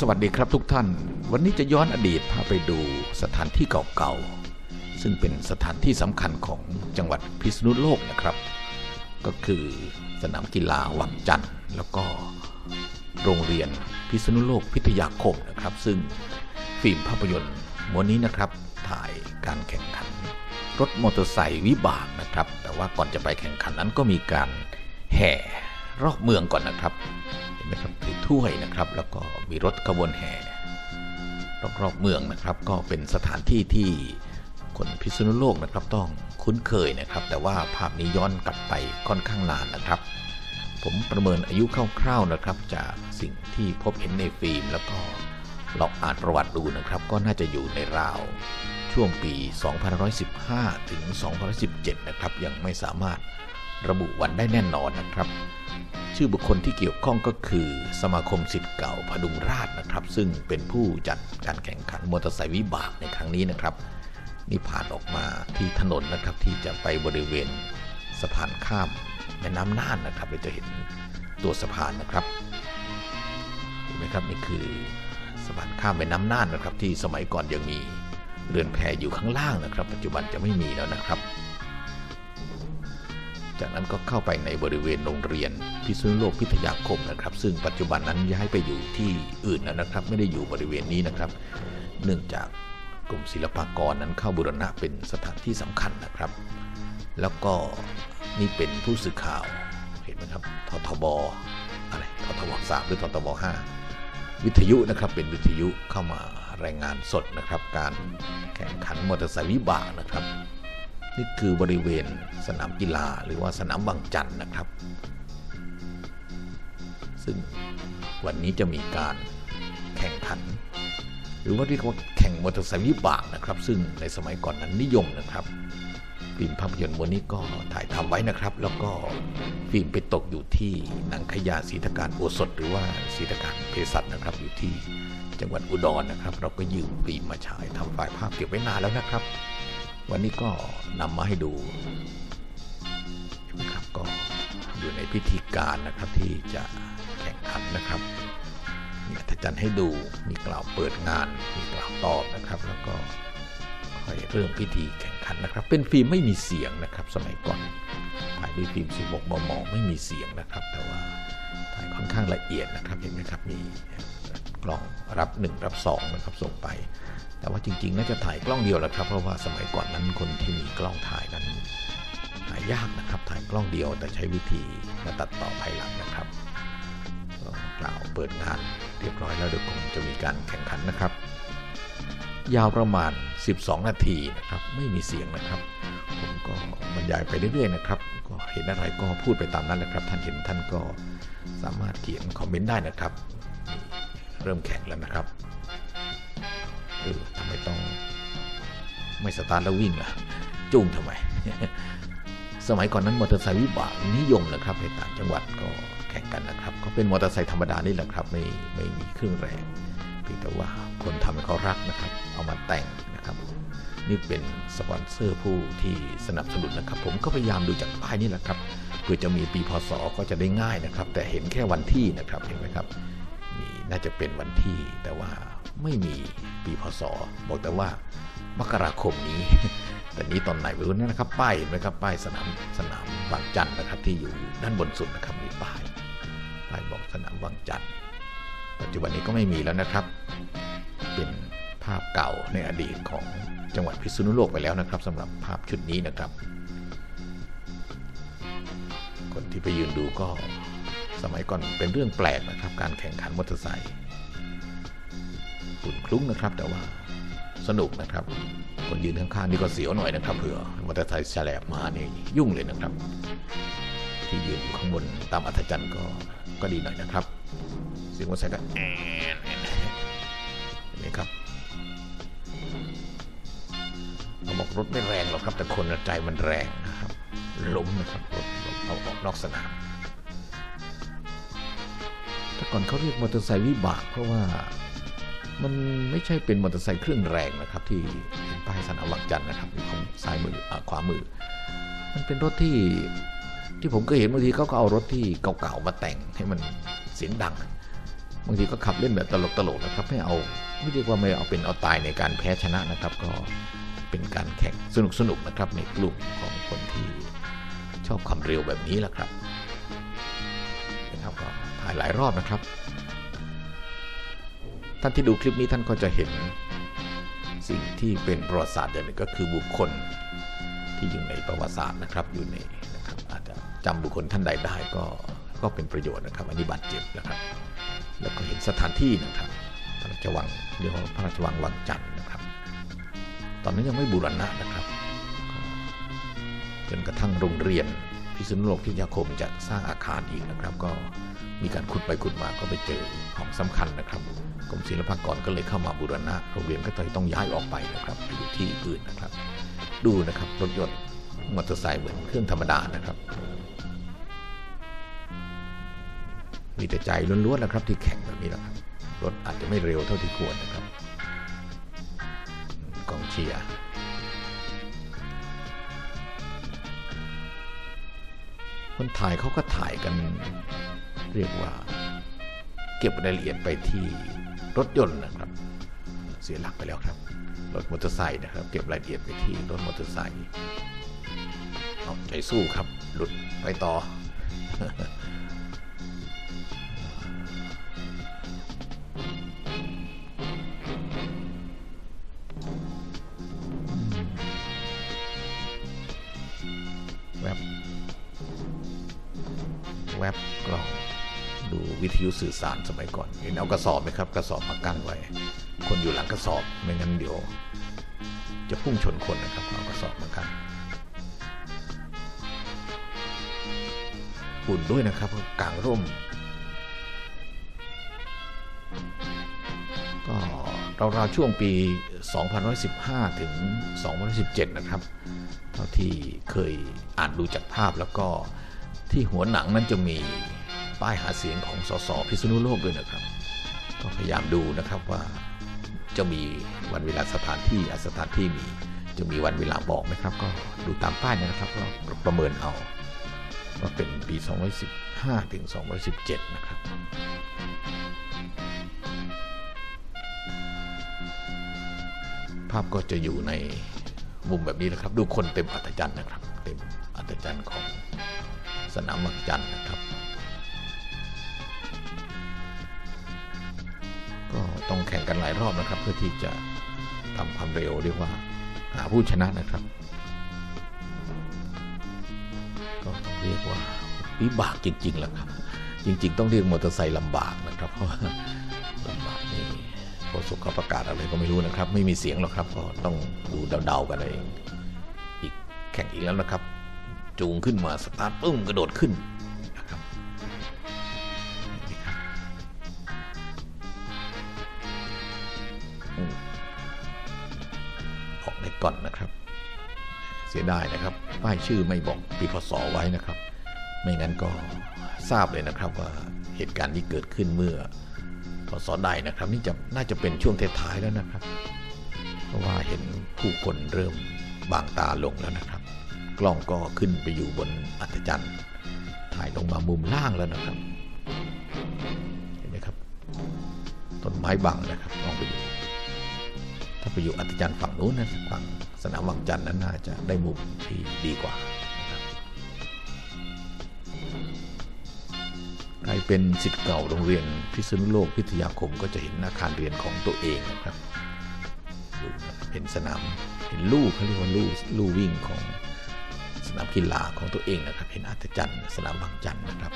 สวัสดีครับทุกท่าน วันนี้จะย้อนอดีตพาไปดูสถานที่เก่าๆ ซึ่งเป็นสถานที่สำคัญของจังหวัดพิษณุโลกนะครับ ก็คือสนามกีฬาวังจันทร์แล้วก็โรงเรียนพิษณุโลกพิทยาคมนะครับ ซึ่งฟิล์มภาพยนตร์ม้วนนี้นะครับ ถ่ายการแข่งขัน รถมอเตอร์ไซค์วิบากนะครับ แต่ว่าก่อนจะไปแข่งขันนั้นก็มีการแห่รอบเมืองก่อนนะครับ นไหมครับถือถ้วยนะครับ แล้วก็มีรถขบวนแห่รอบๆเมืองนะครับ ก็เป็นสถานที่ที่คนพิษณุโลกนะครับต้องคุ้นเคยนะครับ แต่ว่าภาพนี้ย้อนกลับไปค่อนข้างนานนะครับ ผมประเมินอายุคร่าวๆนะครับ จากสิ่งที่พบเห็นในฟิล์ม แล้วก็ลองอ่านประวัติดูนะครับ ก็น่าจะอยู่ในราวช่วงปี 2515 ถึง 2017 นะครับ ยังไม่สามารถ ระบุวันได้แน่นอนนะครับ ชื่อบุคคลที่เกี่ยวข้องก็คือ สมาคมสิทธิ์เก่าพดุงราชนะครับ ซึ่งเป็นผู้จัดการแข่งขันมอเตอร์ไซค์วิบากในครั้งนี้นะครับ นี่ผ่านออกมาที่ถนนนะครับที่จะไปบริเวณสะพานข้ามแม่น้ำน่านนะครับเราจะเห็นตัวสะพานนะครับเห็นไหมครับนี่คือสะพานข้ามแม่น้ำน่านนะครับ ที่สมัยก่อนยังมีเรือนแพอยู่ข้างล่างนะครับ ปัจจุบันจะไม่มีแล้วนะครับ จากนั้นก็เข้าไปในบริเวณโรงเรียน พิษณุโลกพิทยาคมนะครับ ซึ่งปัจจุบันนั้นย้ายไปอยู่ที่อื่นแล้วนะครับ ไม่ได้อยู่บริเวณนี้นะครับ เนื่องจากกรมศิลปากรนั้นเข้าบูรณะเป็นสถานที่สำคัญนะครับ แล้วก็นี่เป็นผู้สื่อข่าวเห็นไหมครับททบอะไรททบสามหรือททบห้าวิทยุนะครับเป็นวิทยุเข้ามารายงานสดนะครับ การแข่งขันมอเตอร์ไซค์วิบากนะครับ นี่คือบริเวณสนามกีฬาหรือว่าสนามบางจันนะครับ ซึ่งวันนี้จะมีการแข่งขัน หรือว่าเรียกว่าแข่งมอเตอร์ไซค์วิบากนะครับ ซึ่งในสมัยก่อนนั้นนิยมนะครับฟิล์มภาพยนตร์วันนี้ก็ถ่ายทำไว้นะครับ แล้วก็ฟิล์มไปตกอยู่ที่หนังขยาศรีธการโอสถ หรือว่าศรีธการเภสัชนะครับ อยู่ที่จังหวัดอุดรนะครับ เราก็ยืมฟิล์มมาฉายทำไฟล์ภาพเก็บไว้นานแล้วนะครับ วันนี้ก็นำมาให้ดูนะครับก็อยู่ในพิธีการนะครับที่จะแข่งขันนะครับมีอาจารย์ให้ดูมีกล่าวเปิดงานมีกล่าวตอบนะครับ แล้วก็ค่อยเริ่มพิธีแข่งขันนะครับ เป็นฟิล์มไม่มีเสียงนะครับ สมัยก่อนถ่ายด้วยฟิล์ม 16 มม ไม่มีเสียงนะครับ แต่ว่าถ่ายค่อนข้างละเอียดนะครับเห็นไหมครับมี กล้องรับ 1 รับ2นะครับส่งไป แต่ว่าจริงๆน่าจะถ่ายกล้องเดียวแหละครับ เพราะว่าสมัยก่อนนั้นคนที่มีกล้องถ่ายนั้นถ่ายยากนะครับถ่ายกล้องเดียวแต่ใช้วิธีมาตัดต่อภายหลังนะครับกล่าวเปิดงานเรียบร้อยแล้วเดี๋ยวคงจะมีการแข่งขันนะครับ ยาวประมาณ 12 นาทีนะครับ ไม่มีเสียงนะครับ ผมก็บรรยายไปเรื่อยๆนะครับ ก็เห็นอะไรก็พูดไปตามนั้นแหละครับ ท่านเห็นท่านก็สามารถเขียนคอมเมนต์ได้นะครับ เริ่มแข่งแล้วนะครับเออทำไมต้องไม่สตาร์ทแล้ววิ่งล่ะจุ้งทำไม สมัยก่อนนั้นมอเตอร์ไซค์วิบากนิยมนะครับในต่างจังหวัดก็แข่งกันนะครับ ก็เป็นมอเตอร์ไซค์ธรรมดานี่แหละครับ ไม่ไม่มีเครื่องแรงเพียงแต่ว่าคนทำเขารักนะครับ เอามาแต่งนะครับนี่เป็นสปอนเซอร์ผู้ที่สนับสนุนนะครับ ผมก็พยายามดูจากป้ายนี่แหละครับเพื่อจะมีปีพศก็จะได้ง่ายนะครับ แต่เห็นแค่วันที่นะครับเห็นไหมครับ มีน่าจะเป็นวันที่แต่ว่าไม่มีปีพศบอกแต่ว่ามกราคมนี้ แต่นี้ตอนไหนไม่รู้นะครับ ป้ายเห็นไหมครับป้ายสนามสนามบางจันทร์นะครับที่อยู่ด้านบนสุดนะครับมีป้ายป้ายบอกสนามบางจันทร์ปัจจุบันนี้ก็ไม่มีแล้วนะครับ เป็นภาพเก่าในอดีตของจังหวัดพิษณุโลกไปแล้วนะครับสำหรับภาพชุดนี้นะครับ คนที่ไปยืนดูก็ มัยก่อนเป็นเรื่องแปลกนะครับ การแข่งขันมอเตอร์ไซค์ฝุ่นคลุ้งนะครับ แต่ว่าสนุกนะครับ คนยืนข้างๆนี่ก็เสียวหน่อยนะครับเผื่อมอเตอร์ไซค์แฉลบมานี่ยุ่งเลยนะครับ ที่ยืนอยู่ข้างบนตามอัธจันทร์ก็ก็ดีหน่อยนะครับเสียงมอเตอร์ไซค์ก็แอนแอนเห็นไหมครับเขาบอกรถไม่แรงหรอกครับ แต่คนใจมันแรงนะครับล้มนะครับรถเอาออกนอกสนาม แต่ก่อนเขาเรียกมอเตอร์ไซค์วิบาก เพราะว่ามันไม่ใช่เป็นมอเตอร์ไซค์เครื่องแรงนะครับ ที่เห็นป้ายสนามวังจันทร์นะครับอยู่ของซ้ายมืออขวามือ มันเป็นรถที่ที่ผมเคยเห็นบางทีเขาก็เอารถที่เก่าๆมาแต่งให้มันเสียงดังบางทีก็ขับเล่นแบบตลกๆนะครับไม่เอาไม่เรียกว่าไม่เอาเป็นเอาตายในการแพ้ชนะนะครับ ก็เป็นการแข่งสนุกๆนะครับในกลุ่มของคนที่ชอบความเร็วแบบนี้แหละครับนะครับก็ หลายรอบนะครับ ท่านที่ดูคลิปนี้ท่านก็จะเห็น สิ่งที่เป็นประวัติศาสตร์อย่างหนึ่งก็คือบุคคลที่อยู่ในประวัติศาสตร์นะครับอยู่ในนะครับอาจจะจำบุคคลท่านใดได้ก็ก็เป็นประโยชน์นะครับ อันนี้บาดเจ็บนะครับ แล้วก็เห็นสถานที่นะครับพระราชวังเรียกว่าพระราชวังวังจันทร์นะครับ ตอนนั้นยังไม่บูรณะนะครับจนกระทั่งโรงเรียน พิษณุโลกพิทยาคมจะสร้างอาคารอีกนะครับ ก็มีการขุดไปขุดมาก็ไปเจอของสำคัญนะครับกรมศิลปากรก็เลยเข้ามาบูรณะโรงเรียนก็เลยต้องย้ายออกไปนะครับไปอยู่ที่อื่นนะครับ ดูนะครับรถยนต์มอเตอร์ไซค์เหมือนเครื่องธรรมดานะครับ มีแต่ใจล้วนๆนะครับ ที่แข่งแบบนี้นะครับรถอาจจะไม่เร็วเท่าที่ควรนะครับกองเชียร์ คนถ่ายเขาก็ถ่ายกัน เรียกว่า เก็บรายละเอียดไปที่รถยนต์นะครับ เสียหลักไปแล้วครับรถมอเตอร์ไซค์นะครับ เก็บรายละเอียดไปที่รถมอเตอร์ไซค์เอาใจสู้ครับ หลุดไปต่อ แวบกล้องดูวิทยุสื่อสารสมัยก่อนเห็นเอากระสอบไหมครับ กระสอบมากั้นไว้ คนอยู่หลังกระสอบไม่งั้นเดี๋ยวจะพุ่งชนคนนะครับเอากระสอบมากั้นฝุ่นด้วยนะครับกลางร่ม ก็ราวๆช่วงปี2115 ถึง 2017 นะครับ เท่าที่เคยอ่านดูจากภาพแล้วก็ ที่หัวหนังนั้นจะมีป้ายหาเสียงของสสพิษณุโลกด้วยนะครับ ก็พยายามดูนะครับว่าจะมีวันเวลาสถานที่อสถานที่มีจะมีวันเวลาบอกไหมครับ ก็ดูตามป้ายนะครับก็ประเมินเอาว่าเป็นปี2 0 1 5 ถึง 217 นะครับภาพก็จะอยู่ในมุมแบบนี้นะครับ ดูคนเต็มอัศจรรย์นะครับ เต็มอัศจรรย์ของ สนามวังจันทร์นะครับ ก็ต้องแข่งกันหลายรอบนะครับ เพื่อที่จะทำความเร็วเรียกว่าหาผู้ชนะนะครับ ก็เรียกว่าวิบากจริงๆแหละครับ จริง ๆ ต้องเรียกมอเตอร์ไซค์ลำบากนะครับ เพราะว่าลำบากนี่โฆษกเขาประกาศอะไรก็ไม่รู้นะครับ ไม่มีเสียงหรอกครับก็ต้องดูเดาๆกันเองอีกแข่งอีกแล้วนะครับ จูงขึ้นมาสตาร์ทปึ้งกระโดดขึ้นนะครับออกในก่อนนะครับ เสียดายนะครับ ป้ายชื่อไม่บอกปีพศไว้นะครับ ไม่งั้นก็ทราบเลยนะครับว่าเหตุการณ์ที่เกิดขึ้นเมื่อพศใดนะครับ นี่จะน่าจะเป็นช่วงท้ายแล้วนะครับ เพราะว่าเห็นผู้คนเริ่มบางตาลงแล้วนะครับ กล้องก็ขึ้นไปอยู่บนอัศจรรย์ถ่ายลงมามุมล่างแล้วนะครับ เห็นไหมครับ ต้นไม้บังนะครับลองไปดูถ้าไปอยู่อัศจรรย์ฝั่งนู้นนะฝั่งสนามวังจันทร์นั้นน่าจะได้มุมที่ดีกว่าใครเป็นสิทธิ์เก่าโรงเรียนพิษณุโลกพิทยาคมก็จะเห็นอาคารเรียนของตัวเองนะครับดูเห็นสนามเห็นลู่เขาเรียกว่าลู่ลู่วิ่งของ นามกีฬาของตัวเองนะครับ เห็นอัศจรรย์สนามวังจันทร์นะครับ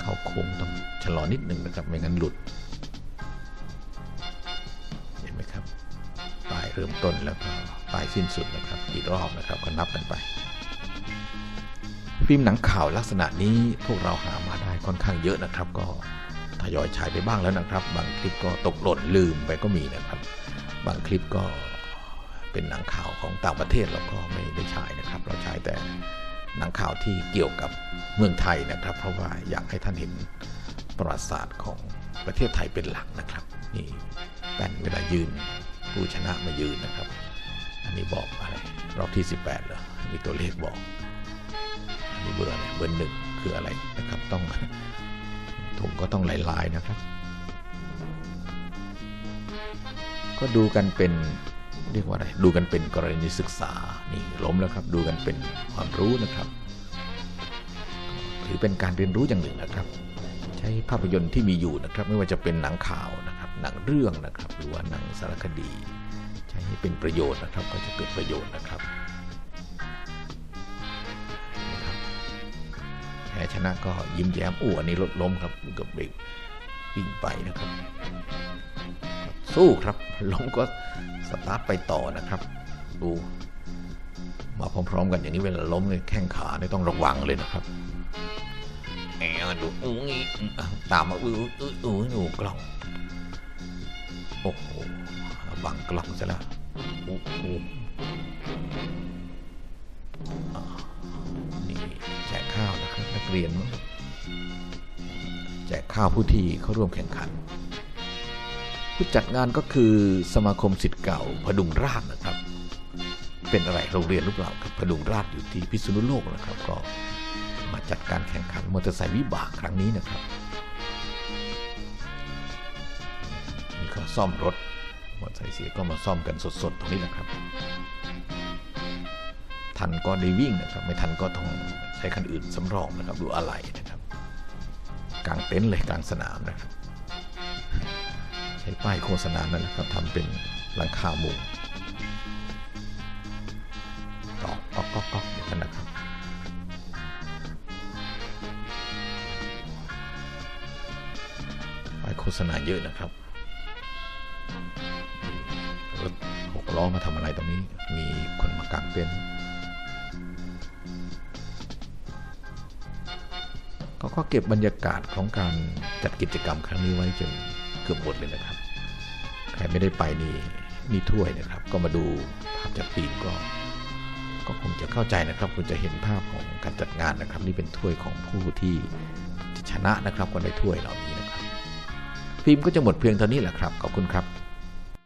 เข้าโค้งต้องชะลอนิดหนึ่งนะครับ ไม่งั้นหลุด เห็นไหมครับป้ายเริ่มต้นแล้วก็ป้ายสิ้นสุดนะครับกี่รอบนะครับก็นับกันไป ฟิล์มหนังข่าวลักษณะนี้พวกเราหามาได้ค่อนข้างเยอะนะครับ ก็ทยอยฉายไปบ้างแล้วนะครับ บางคลิปก็ตกหล่นลืมไปก็มีนะครับ บางคลิปก็ เป็นหนังข่าวของต่างประเทศเราก็ไม่ได้ฉายนะครับ เราฉายแต่หนังข่าวที่เกี่ยวกับเมืองไทยนะครับ เพราะว่าอยากให้ท่านเห็นประวัติศาสตร์ของประเทศไทยเป็นหลักนะครับ นี่แป้นเวลายืนผู้ชนะมายืนนะครับ อันนี้บอกอะไรรอบที่ 18เหรอมีตัวเลขบอกอันนี้เบอร์อะไรเบอร์หนึ่งคือคืออะไรนะครับ ต้องถุงก็ต้องลายๆนะครับ ก็ดูกันเป็น เรียกว่าอะไรดูกันเป็นกรณีศึกษานี่ล้มแล้วครับ ดูกันเป็นความรู้นะครับถือเป็นการเรียนรู้อย่างหนึ่งนะครับ ใช้ภาพยนตร์ที่มีอยู่นะครับ ไม่ว่าจะเป็นหนังข่าวนะครับ หนังเรื่องนะครับ หรือว่าหนังสารคดี ใช้ให้เป็นประโยชน์นะครับ ก็จะเกิดประโยชน์นะครับแพ้ชนะก็ยิ้มแย้มอ้วนนี่ลดล้มครับเกับเบรกวิ่งไปนะครับ สู้ครับล้มก็สตาร์ทไปต่อนะครับ ดูมาพร้อมๆ กันอย่างนี้เวลาล้มเนี่ยแข้งขาเนี่ยต้องระวังเลยนะครับแอบดูอู้งตามมาอู้อู้อู้ดูกล้องโอ้โหบังกล้องซะแล้วอู้อู้อ่านี่แจกข้าวนะครับนักเรียนแจกข้าวผู้ที่เข้าร่วมแข่งขัน ผู้จัดงานก็คือสมาคมสิทธิ์เก่าพดุงราชนะครับ เป็นอะไรโรงเรียนหรือเปล่าครับพดุงราชอยู่ที่พิษณุโลกนะครับ ก็มาจัดการแข่งขันมอเตอร์ไซค์วิบากครั้งนี้นะครับนี่ก็ซ่อมรถมอเตอร์ไซค์เสียก็มาซ่อมกันสดๆตรงนี้นะครับ ทันก็ได้วิ่งนะครับ ไม่ทันก็ต้องใช้คันอื่นสำรองนะครับดูอะไรนะครับกลางเต็นท์เลยกลางสนามนะครับ ช้ป้ายโฆษณานั่นแหละครับทำเป็นหลังคามุงตอกก๊อกก๊อกก๊อกอย่างนั้นนะครับป้ายโฆษณาเยอะนะครับรถหกล้อมาทำอะไรตรงนี้ มีคนมากางเต็นท์เขาก็เก็บบรรยากาศของการจัดกิจกรรมครั้งนี้ไว้จน เกือบหมดเลยนะครับ ใครไม่ได้ไปนี่นี่ถ้วยนะครับ ก็มาดูภาพจากฟิล์มก็ ก็คงจะเข้าใจนะครับคุณจะเห็นภาพของการจัดงานนะครับ นี่เป็นถ้วยของผู้ที่ชนะนะครับก็ได้ถ้วยเหล่านี้นะครับ ฟิล์มก็จะหมดเพียงเท่านี้แหละครับขอบคุณครับ